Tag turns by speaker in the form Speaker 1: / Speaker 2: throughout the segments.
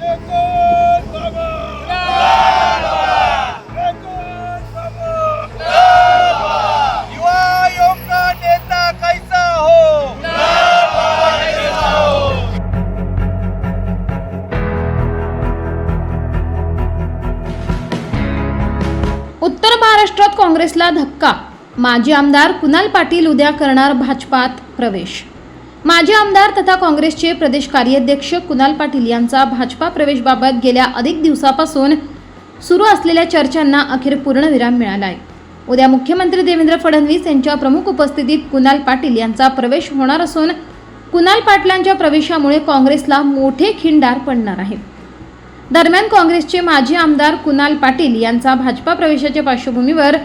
Speaker 1: उत्तर महाराष्ट्रात काँग्रेसला धक्का. माजी आमदार कुणाल पाटील उद्या करणार भाजपात प्रवेश. माजी आमदार तथा काँग्रेसचे प्रदेश कार्याध्यक्ष कुणाल पाटील यांचा भाजपा प्रवेशबाबत गेल्या अनेक दिवसापासून सुरू असलेल्या चर्चांना अखेर पूर्णविराम मिळाला आहे उद्या मुख्यमंत्री देवेंद्र फडणवीस यांच्या प्रमुख उपस्थितीत कुणाल पाटील यांचा प्रवेश होणार असून कुणाल पाटलांच्या प्रवेशामुळे काँग्रेसला मोठे खिंडार पडणार आहे. दरम्यान काँग्रेसचे माजी आमदार कुणाल पाटील यांचा भाजपा प्रवेशाच्या पार्श्वभूमीवर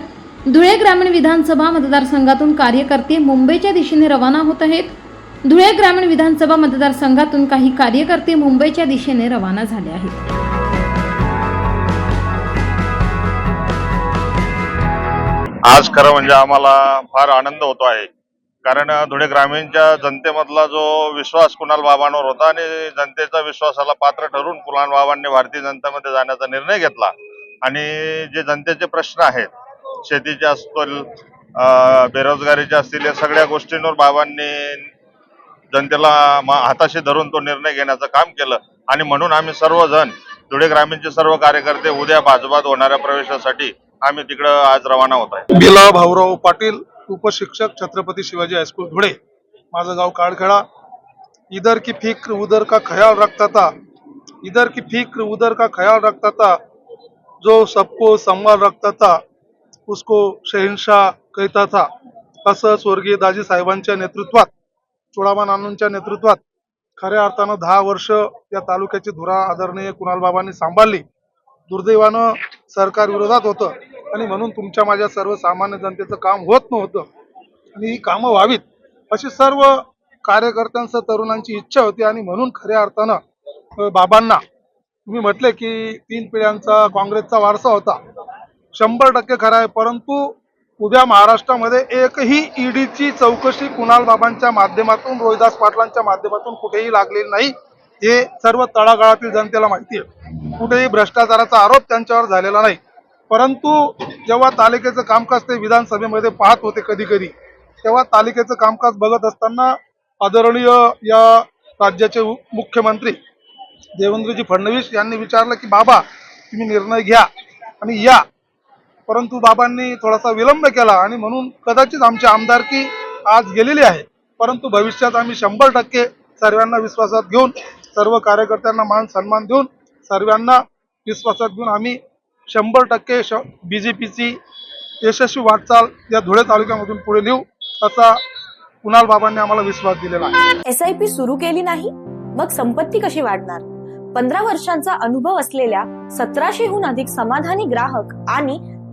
Speaker 1: धुळे ग्रामीण विधानसभा मतदारसंघातून कार्यकर्ते मुंबईच्या दिशेने रवाना होत आहेत. धुळे ग्रामीण विधानसभा मतदारसंघातून काही कार्यकर्ते मुंबईच्या दिशेने रवाना झाले आहेत.
Speaker 2: आज खरं म्हणजे आम्हाला फार आनंद होतो आहे. कारण धुळे ग्रामीणच्या जनतेमधला जो विश्वास कुणाल बाबांवर होता आणि जनतेचा विश्वासाला पात्र ठरून कुणाल बाबांनी भारतीय जनतेमध्ये जाण्याचा निर्णय घेतला आणि जे जनतेचे प्रश्न आहेत शेतीचे असतील बेरोजगारीचे असतील या सगळ्या गोष्टींवर बाबांनी जनतेला हाताशी धरून तो निर्णय घेण्याचं काम केलं. आणि म्हणून आम्ही सर्वजण धुळे ग्रामीणचे सर्व कार्यकर्ते उद्या भाजपात होणाऱ्या प्रवेशासाठी आम्ही तिकडं आज रवाना होत आहे.
Speaker 3: बिला भाऊराव पाटील उपशिक्षक छत्रपती शिवाजी हायस्कूल धुळे. माझं गाव काळखेडा. इधर की फिक्र उधर का ख्याल रखता था. इधर की फिक्र उधर का ख्याल रखता था. जो सबको संभाल रखता था उसको शहनशाह कहता था. असं स्वर्गीय दाजी साहेबांच्या नेतृत्वात चुडामा नानूंच्या नेतृत्वात खऱ्या अर्थानं दहा वर्ष या तालुक्याची धुरा आदरणीय कुणाल बाबांनी सांभाळली. दुर्दैवानं सरकार विरोधात होतं आणि म्हणून तुमच्या माझ्या सर्वसामान्य जनतेचं काम होत नव्हतं. आणि ही कामं व्हावीत अशी सर्व कार्यकर्त्यांचं तरुणांची इच्छा होती आणि म्हणून खऱ्या अर्थानं बाबांना तुम्ही म्हटले की तीन पिढ्यांचा काँग्रेसचा वारसा होता. शंभर टक्के खरा आहे परंतु उद्या महाराष्ट्रामध्ये एकही ईडीची चौकशी कुणाल बाबांच्या माध्यमातून रोहिदास पाटलांच्या माध्यमातून कुठेही लागलेली नाही. हे सर्व तळागाळातील जनतेला माहिती आहे. कुठेही भ्रष्टाचाराचा आरोप त्यांच्यावर झालेला नाही. परंतु जेव्हा तालिकेचं कामकाज ते विधानसभेमध्ये पाहत होते कधी कधी तेव्हा तालिकेचं कामकाज बघत असताना आदरणीय या राज्याचे मुख्यमंत्री देवेंद्रजी फडणवीस यांनी विचारलं की बाबा तुम्ही निर्णय घ्या आणि या. परंतु बाबांनी थोडासा विलंब केला आणि म्हणून कदाचित आमची आमदारकी आज गेलेली आहे. परंतु भविष्यात आम्ही शंभर टक्के सर्वांना विश्वासात घेऊन सर्व कार्यकर्त्यांना मान सन्मान देऊन सर्वांना विश्वासात घेऊन आम्ही शंभर टक्के श बी जे पीची यशस्वी वाटचाल या धुळे तालुक्यामधून पुढे नेऊ असा कुणाल बाबांनी आम्हाला विश्वास दिलेला आहे.
Speaker 4: एस आय पी सुरू केली नाही मग संपत्ती कशी वाढणार? पंधरा वर्षांचा अनुभव असलेल्या सतराशेहून अधिक समाधानी ग्राहक आणि